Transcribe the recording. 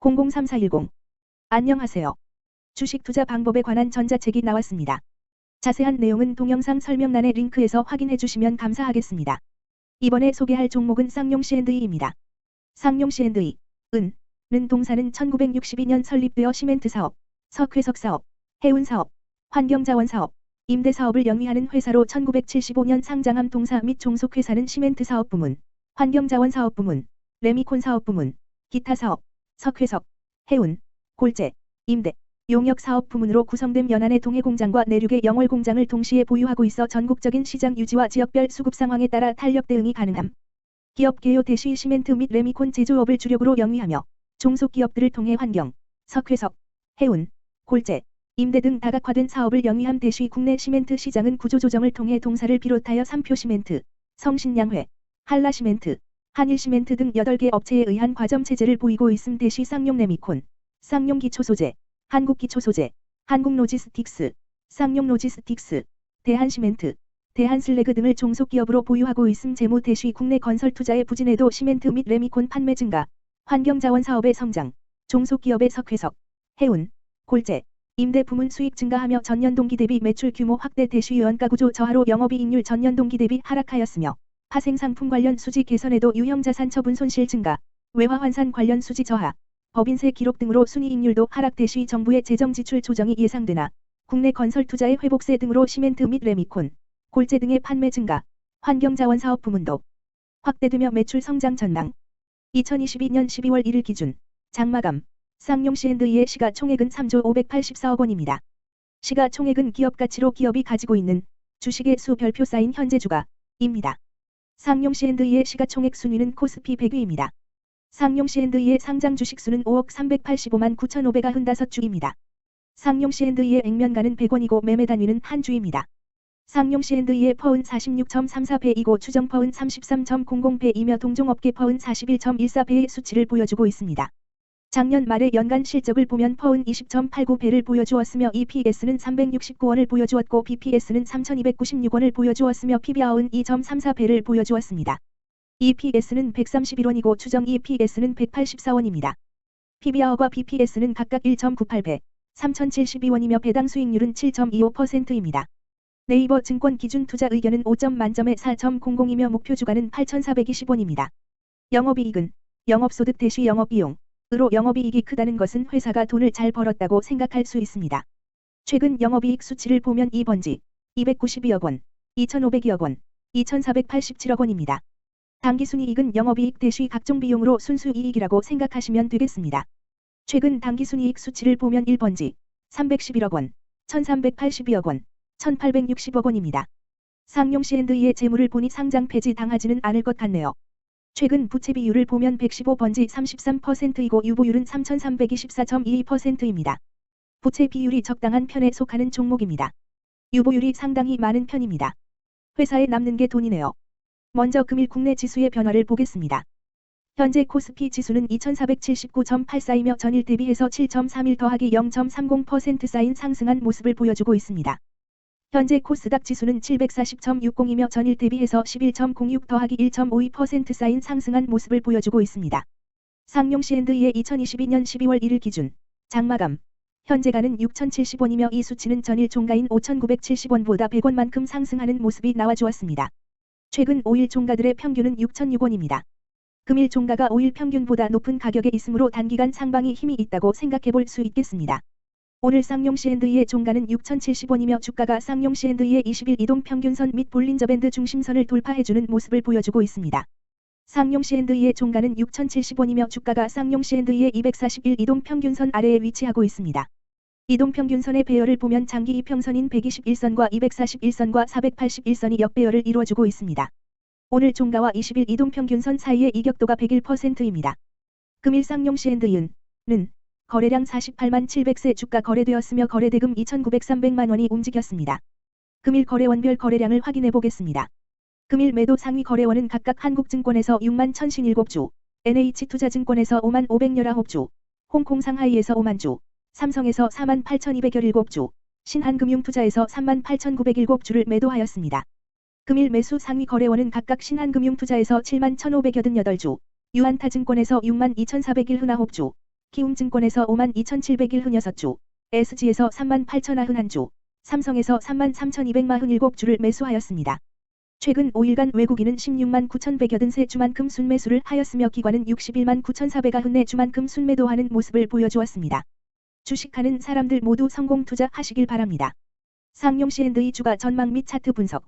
003410 안녕하세요. 주식 투자 방법에 관한 전자책이 나왔습니다. 자세한 내용은 동영상 설명란의 링크에서 확인해 주시면 감사하겠습니다. 이번에 소개할 종목은 쌍용 C&E입니다. 쌍용 C&E, 은, 는 동사는 1962년 설립되어 시멘트 사업, 석회석 사업, 해운 사업, 환경자원 사업, 임대 사업을 영위하는 회사로 1975년 상장함 동사 및 종속회사는 시멘트 사업 부문, 환경자원 사업 부문, 레미콘 사업 부문, 기타 사업, 석회석, 해운, 골재, 임대, 용역 사업 부문으로 구성된 연안의 동해 공장과 내륙의 영월 공장을 동시에 보유하고 있어 전국적인 시장 유지와 지역별 수급 상황에 따라 탄력 대응이 가능함. 기업 개요 대시 시멘트 및 레미콘 제조업을 주력으로 영위하며 종속 기업들을 통해 환경, 석회석, 해운, 골재, 임대 등 다각화된 사업을 영위함 대시 국내 시멘트 시장은 구조조정을 통해 동사를 비롯하여 삼표 시멘트, 성신양회, 한라 시멘트, 한일시멘트 등 8개 업체에 의한 과점 체제를 보이고 있음 대시 쌍용 레미콘, 쌍용 기초소재, 한국기초소재, 한국로지스틱스, 쌍용로지스틱스, 대한시멘트, 대한슬래그 등을 종속기업으로 보유하고 있음 재무 대시 국내 건설 투자의 부진에도 시멘트 및 레미콘 판매 증가, 환경자원 사업의 성장, 종속기업의 석회석, 해운, 골재, 임대 부문 수익 증가하며 전년 동기 대비 매출 규모 확대 대시 원가 구조 저하로 영업이익률 전년 동기 대비 하락하였으며 파생 상품 관련 수지 개선에도 유형자산 처분 손실 증가, 외화환산 관련 수지 저하, 법인세 기록 등으로 순이익률도 하락 대시 정부의 재정 지출 조정이 예상되나 국내 건설 투자의 회복세 등으로 시멘트 및 레미콘, 골재 등의 판매 증가, 환경자원 사업 부문도 확대되며 매출 성장 전망. 2022년 12월 1일 기준 장마감 쌍용 C&E의 시가 총액은 3조 584억 원입니다. 시가 총액은 기업 가치로 기업이 가지고 있는 주식의 수 별표 쌓인 현재 주가입니다. 쌍용 C&E의 시가총액 순위는 코스피 100위입니다. 쌍용 C&E의 상장 주식수는 5억 385만 9,595주입니다. 쌍용 C&E의 액면가는 100원이고 매매 단위는 한 주입니다. 쌍용 C&E의 퍼은 46.34배이고 추정 퍼은 33.00배이며 동종업계 퍼은 41.14배의 수치를 보여주고 있습니다. 작년 말의 연간 실적을 보면 퍼은 20.89배를 보여주었으며 EPS는 369원을 보여주었고 BPS는 3296원을 보여주었으며 PBR은 2.34배를 보여주었습니다. EPS는 131원이고 추정 EPS는 184원입니다. PBR과 BPS는 각각 1.98배, 3072원이며 배당 수익률은 7.25%입니다. 네이버 증권 기준 투자 의견은 5점 만점에 4.00이며 목표 주가는 8,420원입니다. 영업이익은 영업소득 대시 영업비용, 으로 영업이익이 크다는 것은 회사가 돈을 잘 벌었다고 생각할 수 있습니다. 최근 영업이익 수치를 보면 2번지 292억 원, 2,500억 원, 2,487억 원입니다. 당기순이익은 영업이익 대시 각종 비용으로 순수이익이라고 생각하시면 되겠습니다. 최근 당기순이익 수치를 보면 1번지 311억 원, 1,382억 원, 1,860억 원입니다. 쌍용 C&E의 재물을 보니 상장 폐지 당하지는 않을 것 같네요. 최근 부채 비율을 보면 115번지 33%이고 유보율은 3,324.22%입니다. 부채 비율이 적당한 편에 속하는 종목입니다. 유보율이 상당히 많은 편입니다. 회사에 남는 게 돈이네요. 먼저 금일 국내 지수의 변화를 보겠습니다. 현재 코스피 지수는 2479.84이며 전일 대비해서 7.31 더하기 0.30% 쌓인 상승한 모습을 보여주고 있습니다. 현재 코스닥 지수는 740.60이며 전일 대비해서 11.06 더하기 1.52% 쌓인 상승한 모습을 보여주고 있습니다. 상용 C&E의 2022년 12월 1일 기준 장마감 현재가는 6,070원이며 이 수치는 전일 종가인 5,970원보다 100원만큼 상승하는 모습이 나와주었습니다. 최근 5일 종가들의 평균은 6,006원입니다. 금일 종가가 5일 평균보다 높은 가격에 있으므로 단기간 상방이 힘이 있다고 생각해 볼 수 있겠습니다. 오늘 쌍용 C&E의 종가는 6,070원이며 주가가 쌍용 C&E의 20일 이동 평균선 및 볼린저 밴드 중심선을 돌파해주는 모습을 보여주고 있습니다. 쌍용 C&E의 종가는 6,070원이며 주가가 쌍용 C&E의 241 이동 평균선 아래에 위치하고 있습니다. 이동 평균선의 배열을 보면 장기 이평선인 121선과 241선과 481선이 역배열을 이루어주고 있습니다. 오늘 종가와 20일 이동 평균선 사이의 이격도가 101%입니다. 금일 쌍용 C&E는 거래량 48만 700세 주가 거래되었으며 거래대금 2,900-300만 원이 움직였습니다. 금일 거래원별 거래량을 확인해 보겠습니다. 금일 매도 상위 거래원은 각각 한국증권에서 6만 1057주, NH투자증권에서 5만 519주, 홍콩 상하이에서 5만 주, 삼성에서 4만 8,217주, 신한금융투자에서 3만 8,907주를 매도하였습니다. 금일 매수 상위 거래원은 각각 신한금융투자에서 7만 1,588주, 유한타증권에서 6만 2,401주, 키움증권에서 5만 2,701흔 6주, SG에서 3만 8,091주, 삼성에서 3만 3,247주를 매수하였습니다. 최근 5일간 외국인은 16만 9,183주만큼 순매수를 하였으며 기관은 61만 9,494주만큼 순매도하는 모습을 보여주었습니다. 주식하는 사람들 모두 성공 투자하시길 바랍니다. 상용 C&I 주가 전망 및 차트 분석